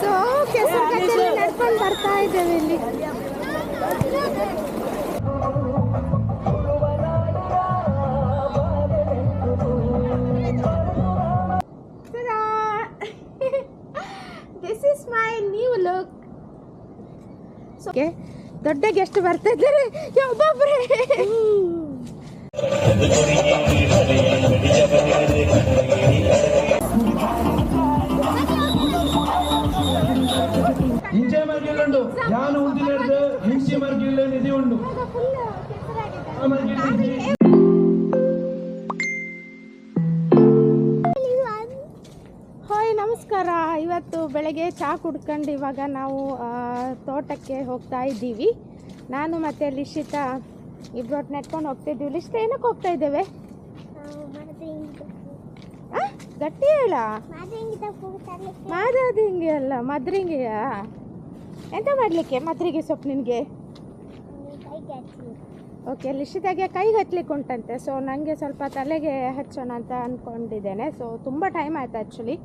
So ನಡ್ಕೊಂಡು ಬರ್ತಾ ಇದ್ದೇವೆ ಇಲ್ಲಿ. ಮೈ ದೊಡ್ಡ ಗೆಸ್ಟ್ ಬರ್ತಾ ಇದ್ದಾರೆ. ಒಬ್ಬೊಬ್ರೆ ಕುಡ್ಕೊಂಡು ಇವಾಗ ನಾವು ತೋಟಕ್ಕೆ ಹೋಗ್ತಾ ಇದ್ದೀವಿ. ನಾನು ಮತ್ತು ಲಿಶಿತ ಇಬ್ಬರೊಟ್ಟು ನೆಟ್ಕೊಂಡು ಹೋಗ್ತಿದ್ದೀವಿ ಲಿಶಿತ ಏನಕ್ಕೆ ಹೋಗ್ತಾ ಇದ್ದೇವೆ? ಗಟ್ಟಿ ಹೇಳ ಹಿಂಗೆ ಅಲ್ಲ ಮದ್ರಿಂಗೆಯಾ ಎಂತ ಮಾಡಲಿಕ್ಕೆ ಮದ್ರಿಗೆ ಸೊಪ್ಪು ನಿನಗೆ? ಓಕೆ ಲಿಶಿತಾಗೆ ಕೈಗೆ ಹತ್ತಲಿಕ್ಕೆ ಉಂಟಂತೆ. ಸೊ ನನಗೆ ಸ್ವಲ್ಪ ತಲೆಗೆ ಹಚ್ಚೋಣ ಅಂತ ಅಂದ್ಕೊಂಡಿದ್ದೇನೆ ಸೊ ತುಂಬ ಟೈಮ್ ಆಯ್ತು ಆ್ಯಕ್ಚುಲಿ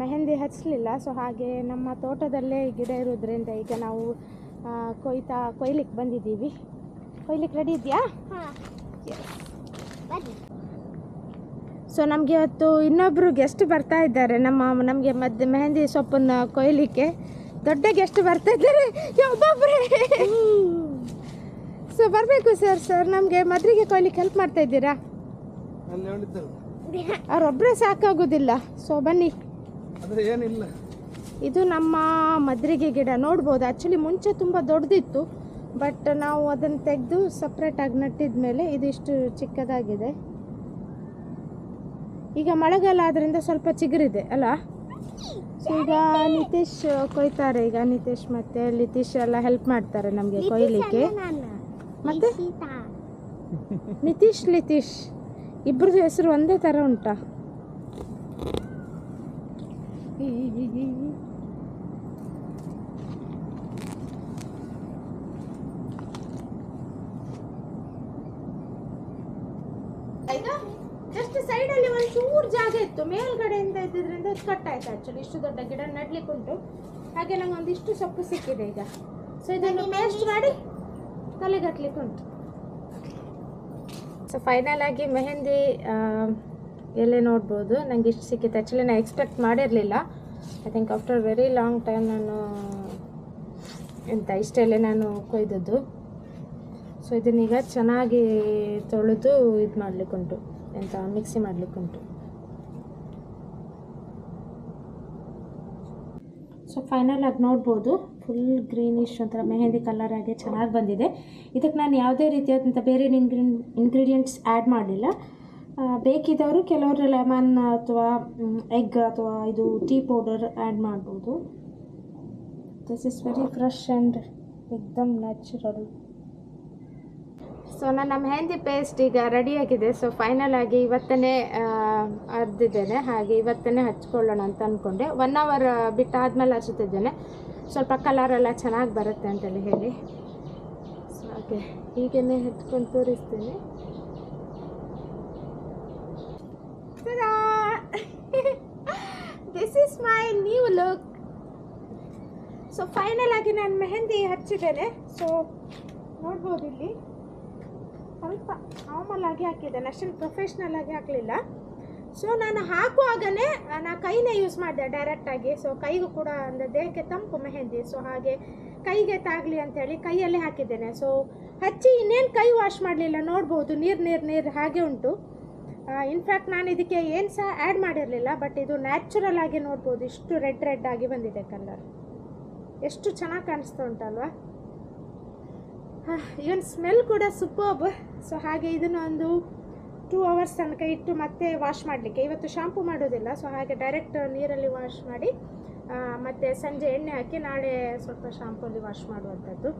ಮೆಹಂದಿ ಹಚ್ಚಲಿಲ್ಲ ಸೊ ಹಾಗೆ ನಮ್ಮ ತೋಟದಲ್ಲೇ ಗಿಡ ಇರೋದ್ರಿಂದ ಈಗ ನಾವು ಕೊಯ್ತಾ ಕೊಯ್ಲಿಕ್ಕೆ ಬಂದಿದ್ದೀವಿ. ಕೊಯ್ಲಿಕ್ಕೆ ರೆಡಿ ಇದೆಯಾ? ಸೊ ನಮಗೆ ಇವತ್ತು ಇನ್ನೊಬ್ಬರು ಗೆಸ್ಟ್ ಬರ್ತಾ ಇದ್ದಾರೆ. ನಮ್ಮ ನಮಗೆ ಮದ್ದು ಮೆಹಂದಿ ಸೊಪ್ಪನ್ನು ಕೊಯ್ಲಿಕ್ಕೆ. ದೊಡ್ಡ ಗೆಸ್ಟ್ ಬರ್ತಾ ಇದ್ದಾರೆ. ಒಬ್ಬೊಬ್ಬರೇ ಸೊ ಬರಬೇಕು ಸರ್ ಸರ್ ನಮಗೆ ಮದ್ರಿಗೆ ಕೊಯ್ಲಿಕ್ಕೆ ಹೆಲ್ಪ್ ಮಾಡ್ತಾ ಇದ್ದೀರಾ? ಅವರೊಬ್ಬರೇ ಸಾಕಾಗೋದಿಲ್ಲ. ಸೊ ಬನ್ನಿ. ಏನಿಲ್ಲ. ಇದು ನಮ್ಮ ಮದ್ರಿಗೆ ಗಿಡ ನೋಡ್ಬೋದು. ಆ್ಯಕ್ಚುಲಿ ಮುಂಚೆ ತುಂಬ ದೊಡ್ಡದಿತ್ತು ಬಟ್ ನಾವು ಅದನ್ನು ತೆಗೆದು ಸಪ್ರೇಟಾಗಿ ನಟ್ಟಿದ ಮೇಲೆ ಇದಿಷ್ಟು ಚಿಕ್ಕದಾಗಿದೆ. ಈಗ ಮಳೆಗಾಲ ಆದ್ರಿಂದ ಸ್ವಲ್ಪ ಚಿಗುರಿದೆ ಅಲ್ಲ ಸೊ ಈಗ ನಿತೀಶ್ ಕೊಯ್ತಾರೆ ಈಗ ನಿತೀಶ್ ಮತ್ತೆ ಲಿತೀಶ್ ಎಲ್ಲ ಹೆಲ್ಪ್ ಮಾಡ್ತಾರೆ ನಮಗೆ ಕೊಯ್ಲಿಕ್ಕೆ. ಮತ್ತೆ? ನಿತೀಶ್ ಲಿತೀಶ್ ಇಬ್ರದ್ದು ಹೆಸರು ಒಂದೇ ಥರ ಉಂಟಾ? ಜಸ್ಟ್ ಸೈಡಲ್ಲಿ ಒಂದು ಚೂರು ಜಾಗ ಇತ್ತು. ಮೇಲ್ಗಡೆಯಿಂದ ಇದ್ದಿದ್ರಿಂದ ಅದು ಕಟ್ ಆಯ್ತು ಆ್ಯಕ್ಚುಲಿ ಇಷ್ಟು ದೊಡ್ಡ ಗಿಡ ನಡ್ಲಿಕ್ಕೆ ಉಂಟು. ಹಾಗೆ ನಂಗೆ ಒಂದಿಷ್ಟು ಸೊಪ್ಪು ಸಿಕ್ಕಿದೆ ಈಗ. ಸೊ ಇದನ್ನು ಪೇಸ್ಟ್ ಮಾಡಿ ತಲೆಗೆ ಹತ್ಲಿಕ್ಕೆ ಉಂಟು. ಸೊ ಫೈನಲ್ ಆಗಿ ಮೆಹಂದಿ ಆ, ಎಲೆ ನೋಡ್ಬೋದು. ನನಗೆ ಇಷ್ಟು ಸಿಕ್ಕಿತ್ತು ಆ್ಯಕ್ಚುಲಿ ನಾನು ಎಕ್ಸ್ಪೆಕ್ಟ್ ಮಾಡಿರಲಿಲ್ಲ. I think after very long time ನಾನು ಎಂತ ಇಷ್ಟೆಲ್ಲೇ ನಾನು ಕೊಯ್ದದ್ದು. ಸೊ ಇದನ್ನೀಗ ಚೆನ್ನಾಗಿ ತೊಳೆದು ಇದು ಮಾಡಲಿಕ್ಕುಂಟು ಎಂತ ಮಿಕ್ಸಿ ಮಾಡಲಿಕ್ಕುಂಟು ಸೊ ಫೈನಲ್ ಆಗಿ ನೋಡ್ಬೋದು. ಫುಲ್ ಗ್ರೀನಿಶ್ ಒಂಥರ ಮೆಹೆಂದಿ ಕಲರ್ ಆಗಿ ಚೆನ್ನಾಗಿ ಬಂದಿದೆ. ಇದಕ್ಕೆ ನಾನು ಯಾವುದೇ ರೀತಿಯಾದಂಥ ಬೇರೆ ಇನ್ಗ್ರೀ ಇಂಗ್ರೀಡಿಯೆಂಟ್ಸ್ ಆ್ಯಡ್ ಮಾಡಲಿಲ್ಲ. ಬೇಕಿದ್ದವರು ಕೆಲವರು ಲೆಮನ್ ಅಥವಾ ಎಗ್ ಅಥವಾ ಇದು ಟೀ ಪೌಡರ್ ಆ್ಯಡ್ ಮಾಡ್ಬೋದು. This is very fresh and ಎಕ್ದಮ್ ನ್ಯಾಚುರಲ್ ಸೊ ನನ್ನ ಮೆಹಂದಿ ಪೇಸ್ಟ್ ಈಗ ರೆಡಿಯಾಗಿದೆ ಸೊ ಫೈನಲ್ ಆಗಿ ಇವತ್ತನೇ ಅರ್ದಿದ್ದೇನೆ. ಹಾಗೆ ಇವತ್ತನೇ ಹಚ್ಕೊಳ್ಳೋಣ ಅಂತ ಅಂದ್ಕೊಂಡೆ ಒನ್ ಅವರ್ ಬಿಟ್ಟಾದ್ಮೇಲೆ ಹಚ್ಚುತ್ತಿದ್ದೇನೆ. ಸ್ವಲ್ಪ ಕಲರ್ ಎಲ್ಲ ಚೆನ್ನಾಗಿ ಬರುತ್ತೆ ಅಂತೇಳಿ ಹೇಳಿ. ಸೊ ಹಾಗೆ ಹೀಗೇ ಹಚ್ಕೊಂಡು ತೋರಿಸ್ತೀನಿ. This is my new look so final ಆಗಿ ನಾನು ಮೆಹಂದಿ ಹಚ್ಚಿದ್ದೇನೆ. ಸೊ ನೋಡ್ಬೋದು ಇಲ್ಲಿ. ಸ್ವಲ್ಪ ನಾರ್ಮಲ್ ಆಗಿ ಹಾಕಿದ್ದೇನೆ. ಅಷ್ಟೊಂದು ಪ್ರೊಫೆಷ್ನಲ್ ಆಗಿ ಹಾಕಲಿಲ್ಲ. ಸೊ ನಾನು ಹಾಕುವಾಗಲೇ ನಾನು ಕೈನೇ ಯೂಸ್ ಮಾಡಿದೆ ಡೈರೆಕ್ಟಾಗಿ ಸೊ ಕೈಗೂ ಕೂಡ ಅಂದರೆ ದೇಹಕ್ಕೆ ತಂಪು ಮೆಹಂದಿ. ಸೊ ಹಾಗೆ ಕೈಗೆ ತಾಗಲಿ ಅಂತೇಳಿ ಕೈಯಲ್ಲೇ ಹಾಕಿದ್ದೇನೆ. ಸೊ ಹಚ್ಚಿ ಇನ್ನೇನು ಕೈ ವಾಶ್ ಮಾಡಲಿಲ್ಲ ನೋಡ್ಬೋದು. ನೀರು ನೀರು ನೀರು ಹಾಗೆ ಉಂಟು. ಇನ್ಫ್ಯಾಕ್ಟ್ ನಾನು ಇದಕ್ಕೆ ಏನು ಸಹ ಆ್ಯಡ್ ಮಾಡಿರಲಿಲ್ಲ ಬಟ್ ಇದು ನ್ಯಾಚುರಲ್ ಆಗಿ ನೋಡ್ಬೋದು. ಇಷ್ಟು ರೆಡ್ ರೆಡ್ ಆಗಿ ಬಂದಿದೆ ಕಲರ್ ಎಷ್ಟು ಚೆನ್ನಾಗಿ ಕಾಣಿಸ್ತಾ ಉಂಟಲ್ವಾ ಇವನ್ ಸ್ಮೆಲ್ ಕೂಡ ಸೂಪರ್ಬ್ ಸೊ ಹಾಗೆ ಇದನ್ನು ಒಂದು ಟೂ ಅವರ್ಸ್ ತನಕ ಇಟ್ಟು ಮತ್ತೆ ವಾಶ್ ಮಾಡಲಿಕ್ಕೆ. ಇವತ್ತು ಶಾಂಪು ಮಾಡೋದಿಲ್ಲ ಸೊ ಹಾಗೆ ಡೈರೆಕ್ಟ್ ನೀರಲ್ಲಿ ವಾಶ್ ಮಾಡಿ ಮತ್ತೆ ಸಂಜೆ ಎಣ್ಣೆ ಹಾಕಿ ನಾಳೆ ಸ್ವಲ್ಪ ಶಾಂಪೂಲಿ ವಾಶ್ ಮಾಡುವಂಥದ್ದು.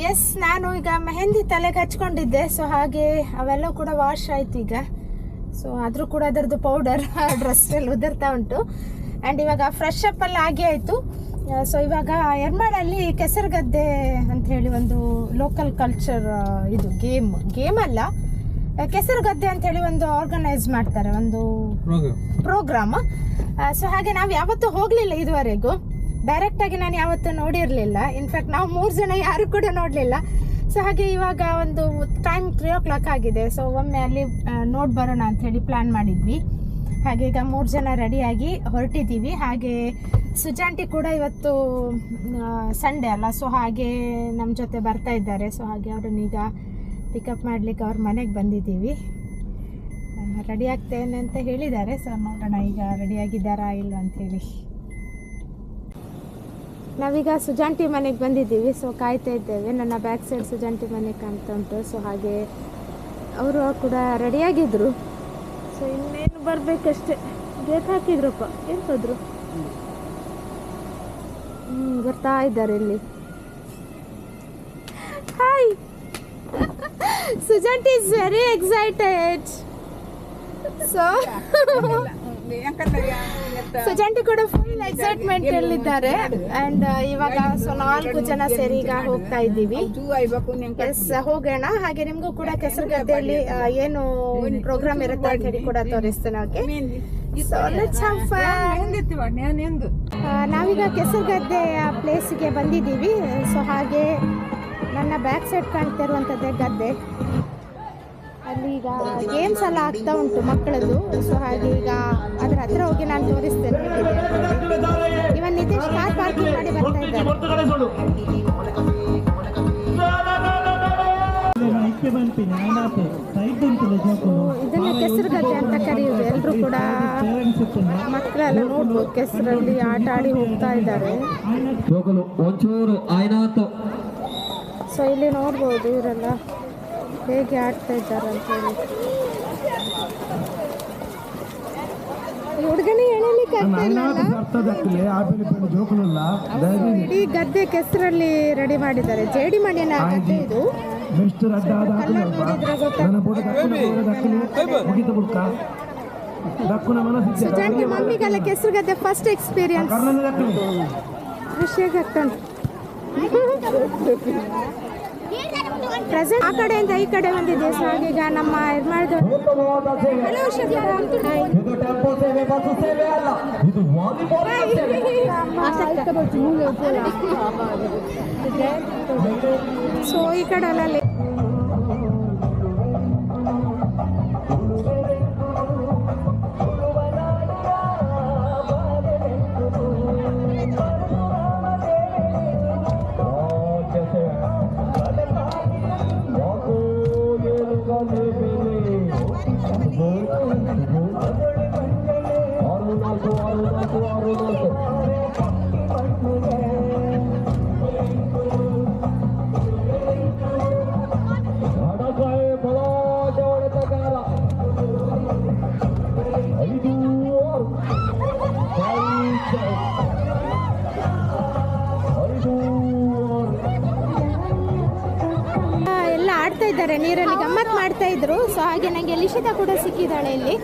ಎಸ್ ನಾನು ಈಗ ಮೆಹಂದಿ ತಲೆಗೆ ಹಚ್ಕೊಂಡಿದ್ದೆ ಸೊ ಹಾಗೆ ಅವೆಲ್ಲ ಕೂಡ ವಾಶ್ ಆಯ್ತು ಈಗ. ಸೊ ಆದರೂ ಕೂಡ ಅದರದ್ದು ಪೌಡರ್ ಡ್ರೆಸ್ ಎಲ್ಲ ಉದುರ್ತಾ ಉಂಟು. ಆ್ಯಂಡ್ ಇವಾಗ ಫ್ರೆಶ್ ಅಪ್ ಎಲ್ಲ ಆಗಿ ಆಯಿತು. ಸೊ ಇವಾಗ ಎರ್ಮಾಡಲ್ಲಿ ಕೆಸರುಗದ್ದೆ ಅಂತ ಹೇಳಿ ಒಂದು ಲೋಕಲ್ ಕಲ್ಚರ್ ಇದು ಗೇಮ್ ಗೇಮ್ ಅಲ್ಲ. ಕೆಸರು ಗದ್ದೆ ಅಂತ ಹೇಳಿ ಒಂದು ಆರ್ಗನೈಸ್ ಮಾಡ್ತಾರೆ ಒಂದು ಪ್ರೋಗ್ರಾಮ್ ಸೊ ಹಾಗೆ ನಾವು ಯಾವತ್ತೂ ಹೋಗಲಿಲ್ಲ ಇದುವರೆಗೂ. ಡೈರೆಕ್ಟ್ ಆಗಿ ನಾನು ಯಾವತ್ತೂ ನೋಡಿರಲಿಲ್ಲ. ಇನ್ಫ್ಯಾಕ್ಟ್ ನಾವು ಮೂರು ಜನ ಯಾರು ಕೂಡ ನೋಡಲಿಲ್ಲ. ಸೊ ಹಾಗೆ ಇವಾಗ ಒಂದು ಟೈಮ್ ತ್ರೀ ಓ ಕ್ಲಾಕ್ ಆಗಿದೆ. ಸೊ ಒಮ್ಮೆ ಅಲ್ಲಿ ನೋಡಿ ಬರೋಣ ಹೇಳಿ ಪ್ಲ್ಯಾನ್ ಮಾಡಿದ್ವಿ. ಹಾಗೆ ಈಗ ಮೂರು ಜನ ರೆಡಿಯಾಗಿ ಹೊರಟಿದ್ದೀವಿ. ಹಾಗೆ ಸುಜಾಂಟಿ ಕೂಡ ಇವತ್ತು ಸಂಡೇ ಅಲ್ಲ. ಸೊ ಹಾಗೆ ನಮ್ಮ ಜೊತೆ ಬರ್ತಾ ಇದ್ದಾರೆ. ಸೊ ಹಾಗೆ ಅವ್ರನ್ನೀಗ ಪಿಕಪ್ ಮಾಡಲಿಕ್ಕೆ ಅವ್ರ ಮನೆಗೆ ಬಂದಿದ್ದೀವಿ. ರೆಡಿ ಆಗ್ತೇನೆ ಅಂತ ಹೇಳಿದ್ದಾರೆ. ಸೊ ನೋಡೋಣ ಈಗ ರೆಡಿ ಆಗಿದ್ದಾರಾ ಇಲ್ಲ ಅಂತ ಹೇಳಿ. ನಾವೀಗ ಸುಜಾಂಟಿ ಮನೆಗೆ ಬಂದಿದ್ದೀವಿ ಸೊ ಕಾಯ್ತಾ ಇದ್ದೇವೆ. ನನ್ನ ಬ್ಯಾಕ್ ಸೈಡ್ ಸುಜಾಂಟಿ ಮನೆ ಕಾಣ್ತಾ ಉಂಟು. ಸೊ ಹಾಗೆ ಅವರು ಕೂಡ ರೆಡಿಯಾಗಿದ್ದರು ಸೊ ಇನ್ನೇನು ಬರಬೇಕಷ್ಟೆ. ಗೇಟ್ ಹಾಕಿದ್ರಪ್ಪ. ಎಂತದ್ರು? ಹ್ಞೂ ಬರ್ತಾ ಇದ್ದಾರೆ ಇಲ್ಲಿ. Hi Sujanti is very excited so Sujanti ಕೂಡ ಫುಲ್ ಎಕ್ಸೈಟ್ಮೆಂಟ್ ಅಲ್ಲಿದ್ದಾರೆ. ಅಂಡ್ ಇವಾಗ ಸೊ ನಾಲ್ಕು ಜನ ಸೇರಿ ಈಗ ಹೋಗ್ತಾ ಇದ್ದೀವಿ. ಎಸ್ ಹೋಗೋಣ. ಹಾಗೆ ನಿಮ್ಗೂ ಕೂಡ ಕೆಸರು ಗದ್ದೆಯಲ್ಲಿ ಆ, ಏನು ಪ್ರೋಗ್ರಾಮ್ ಇರುತ್ತೆ ಅಂತ ಹೇಳಿ ಕೂಡ ತೋರಿಸ್ತೇನೆ ಓಕೆ ಸೊ ನಾವೀಗ ಕೆಸರುಗದ್ದೆಯ ಪ್ಲೇಸಿಗೆ ಬಂದಿದ್ದೀವಿ. ಸೊ ಹಾಗೆ ನನ್ನ ಬ್ಯಾಕ್ ಸೈಡ್ ಕಾಣ್ತಾ ಇರುವಂಥದ್ದೇ ಗದ್ದೆ. ಅಲ್ಲಿ ಈಗ ಗೇಮ್ಸ್ ಎಲ್ಲ ಆಗ್ತಾ ಉಂಟು ಮಕ್ಕಳದ್ದು. ಸೊ ಹಾಗೆ ಈಗ ಅದ್ರ ಹತ್ರ ಹೋಗಿ ನಾನು ತೋರಿಸ್ತೇನೆ. ಇವನ್ ನಿತೇಶ್ ಕಾರ್ ಪಾರ್ಕಿಂಗ್ ಮಾಡಿ ಬರ್ತಾ ಇದ್ದಾರೆ ಇದನ್ನ ಕೆಸರು ಗದ್ದೆ ಅಂತ ಕರೆಯುವುದು ಎಲ್ಲರೂ ಕೂಡ ಮಕ್ಕಳೆಲ್ಲ ನೋಡ್ಬೋದು ಕೆಸರಲ್ಲಿ ಆಟ ಆಡಿ ಹೋಗ್ತಾ ಇದ್ದಾರೆ. ಸೊ ಇಲ್ಲಿ ನೋಡ್ಬೋದು ಇವರೆಲ್ಲ. ಹೇಗೆ ಆಡ್ತಾ ಇದ್ದಾರೆ ಅಂತ ಹೇಳಿ. ಎಳಲಿಕ್ಕೆ ಜೋಕುಲಿಲ್ಲ ಇಡೀ ಗದ್ದೆ ಕೆಸರಲ್ಲಿ ರೆಡಿ ಮಾಡಿದ್ದಾರೆ. ಜೇಡಿ ಮಣ್ಣಿನ ಗದ್ದೆ ಇದು. ಮಮ್ಮಿಗೆಲ್ಲ ಕೆಸರು ಗದ್ದೆ ಫಸ್ಟ್ ಎಕ್ಸ್ಪೀರಿಯನ್ಸ್ ಖುಷಿಯಾಗಿ ಆಗ್ತಾನೆ ಪ್ರೆಸೆಂಟ್ ಆ ಕಡೆಯಿಂದ ಈ ಕಡೆ ಬಂದಿದೆ ಸೊ ಈಗ ನಮ್ಮ ಇದು ಮಾಡಿದ ಸೊ ಈ ಕಡೆ ಎಲ್ಲ ಇದ್ದಾರೆ ನೀರಲ್ಲಿ ಗಮ್ಮತ್ ಮಾಡ್ತಾ ಇದ್ರು. ಸೊ ಹಾಗೆ ನನಗೆ ಲಿಶಿತ ಕೂಡ ಸಿಕ್ಕಿದ್ದಾಳೆ ಇಲ್ಲಿ.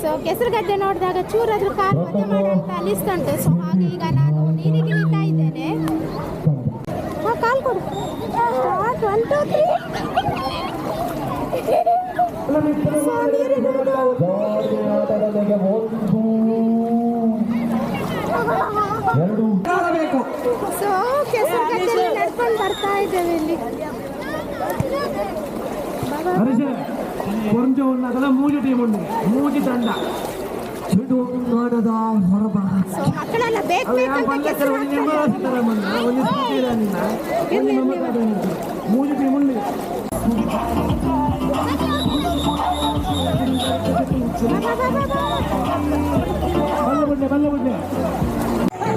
ಸೊ ಕೆಸರು ಗದ್ದೆ ನೋಡಿದಾಗ ಚೂರಾದ್ರೂ ಕಾಲು ಮಾಡೋಂತ ಅನಿಸ್ತುಂಟು ಸೊ ಹಾಗೆ ಈಗ ನಾನು ನೀರಿಗೆ ಇಳಿತಾ ಇದ್ದೇನೆ. ಹಾ ಕಾಲ್ ಕೊಡು. Start one two three so ನೀರಿಗೆ ಕೆಸರು ಗದ್ದೆಯಲ್ಲಿ ನಡ್ಕೊಂಡು ಬರ್ತಾ ಇದ್ದೇವೆ ಇಲ್ಲಿ. ಬಾಬಾ ಹರಿಸೆ ಕೊಂಚ ಉನ್ನದಲ್ಲ ಮೂಜಿ ಟೀಮ್ ಉಂಡು ಮೂಜಿ ತಂಡ ಸಿಡು ನಾಡದ ಹೊರಬಾರ ಸೊ ಮಕ್ಕಳೆಲ್ಲ ಬೇಕು ಅವು ಯಾವ ಬೇಕಂತ ಪಂಡಕ್ಕರು ಕೆಸರು ಒಂದು ನಿಮ್ಮ ಹಾಕ್ತಾರೆ ಮೊನ್ನೆ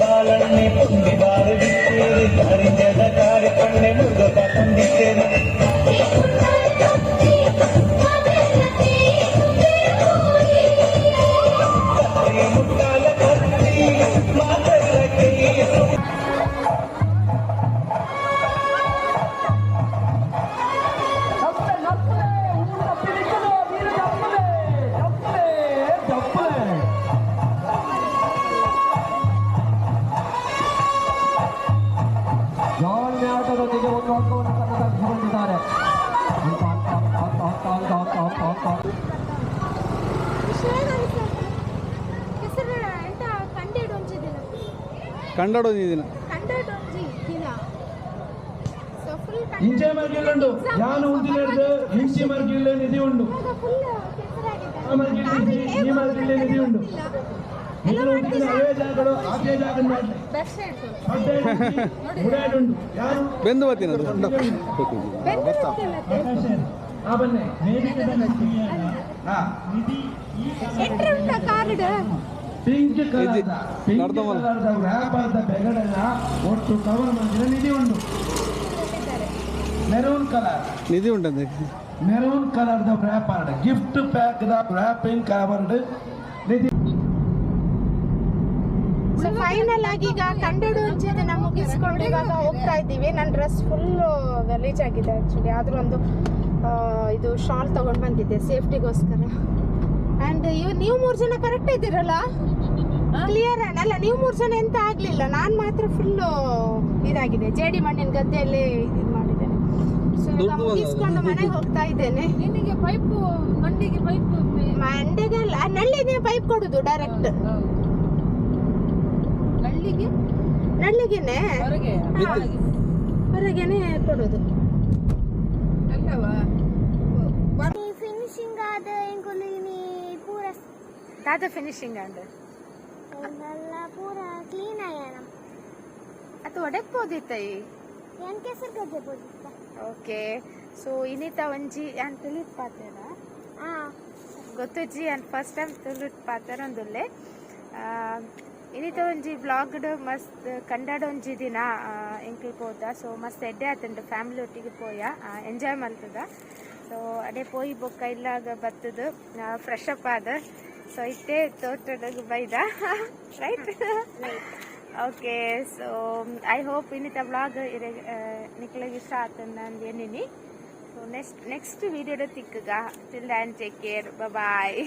ಬಾಲನ್ನೇ ತುಂಬಿ ಬಾರದಿದ್ದೇವೆ ಹರಿಜದ ಕಾರ್ಯ ಕಣ್ಣೆ ಮುರುಗ ತಂದೆ ಕಂಡಾಡೋದು ಈ ದಿನ. ಇಂಚೆ ಮರ್ಗಿಲ್ಲುಂಡು ಯಾನು ಉಂಟಿನಡ್ದು ಇಂಚಿ ಮರ್ಗಿಲ್ಲ ನಿಧಿ ಉಂಡು ಈ ಮರ್ಗಿಲ್ಲ ನಿಧಿ ಉಂಡು ನೀರು ಆ ನಿಧಿ ಈ ಪಿಂಕ್ ಕಲರ್ ಪಿಂಕ್. ಕಲರ್ದ ವ್ಯಾಪಾರದ ಬೆಗಡೆಲ್ಲ ಒಟ್ಟು ಕವರ್ ಮಾಡಿದ್ರೆ ನಿಧಿ ಉಂಟು. ಮೆರೂನ್ ಕಲರ್ ನಿಧಿ ಉಂಟು ಮೆರೂನ್ ಕಲರ್ದ ವ್ಯಾಪಾರ gift pack the wrapping covered Nidhi so final ಆಗಿ ಈಗ ಕಂಡಡು ನಾವು ಮುಗಿಸ್ಕೊಂಡು ಇವಾಗ ಹೋಗ್ತಾ ಇದ್ದೀವಿ. ನನ್ನ ಡ್ರೆಸ್ ಫುಲ್ಲು ಗಲೀಜಾಗಿದೆ ಆ್ಯಕ್ಚುಲಿ ಆದರೂ ಒಂದು ಇದು ಶಾಲ್ ತಗೊಂಡು ಬಂದಿದ್ದೆ ಸೇಫ್ಟಿಗೋಸ್ಕರ ಆ್ಯಂಡ್ ಇವ್ ನೀವು ಮೂರು ಜನ ಕರೆಕ್ಟ್ ಇದ್ದೀರಲ್ಲ? ಕ್ಲಿಯರ್ ಅಲ್ಲ ನೀವು ಮೂರು ಜನ ಎಂತ ಆಗಲಿಲ್ಲ. ನಾನು ಮಾತ್ರ ಫುಲ್ ಇದಾಗಿದೆ. ಜೇಡಿ ಮಣ್ಣಿನ ಗದ್ದೆಯಲ್ಲಿ ಇದು ಮಾಡಿದ್ದೇನೆ. ಸೊ ಈಗ ಮುಗಿಸ್ಕೊಂಡು ಮನೆಗೆ ಹೋಗ್ತಾ ಇದ್ದೇನೆ. ನಿನಗೆ ಪೈಪ್ ಮಂಡಿಗೆ ಪೈಪ್ ಮಂಡೆಗೆ ನಳ್ಳಿಗೆ ಪೈಪ್ ಕೊಡುದು ಡೈರೆಕ್ಟ್ ನಳ್ಳಿಗೆ? ನಳ್ಳಿಗೆನೆ? ಹೊರಗೆ ಹಾ, ಹೊರಗೇನೆ ಕೊಡೋದು. ಅಲ್ಲವಾ? ಫಿನಿಶಿಂಗ್ ಆದ ಪೂರ ದಾದ ಫಿನಿಶಿಂಗ್ ಅಂದ್ರೆ? ಕ್ಲೀನ್ ಆಗ್ಯಾನ ಅದು ಒಡಕ್ಬೋದಿತ್ತ ಏನ್ ಕೆಸರು ಗದ್ದೆ ಬೋದಿತ್ತ. ಓಕೆ ಸೊ ಇನಿತ ಒಂಜಿ ಯಾನ್ ತುಳಿತ್ ಪಾತ್ರ ಗೊತ್ತುಜ್ಜಿ ಯಾನ್ ಫಸ್ಟ್ ಟೈಮ್ ತುಳಿತ್ ಪಾತ್ರ ಒಂದುಲ್ಲೆ ಇನ್ನಿತ ಒಂಜಿ ಬ್ಲಾಗ್ಡ್ ಮಸ್ತ್ ಕಂಡಾಡ ಒಂಜಿ ದಿನ ಎಂಕ್ಲ್ ಪೋದ ಸೊ ಮಸ್ತ್ ಎಡ್ಡೆ ಆತುಂಡು ಫ್ಯಾಮಿಲಿ ಒಟ್ಟಿಗೆ ಪೋಯ. ಎಂಜಾಯ್ ಮಲ್ತದ ಸೊ ಅದೇ ಪೋಯಿ ಬೊಕ್ಕ ಇಲ್ಲಾಗ ಬತ್ತದು ಫ್ರೆಶ್ ಅಪ್ ಆದ. ಸೊ ಇತ್ತೆ ತೋಟದಾಗ ಬೈದ? Right okay so I hope ಇನ್ನಿತ blog ನಿಕ್ಲಿಗೆ ಇಷ್ಟ ಆತಂದ ನಾನು ಏನಿನಿ ಸೊ ನೆಕ್ಸ್ಟ್ ನೆಕ್ಸ್ಟ್ ವಿಡಿಯೋದ ತಿಕ್ಕಗ. Till and take care bye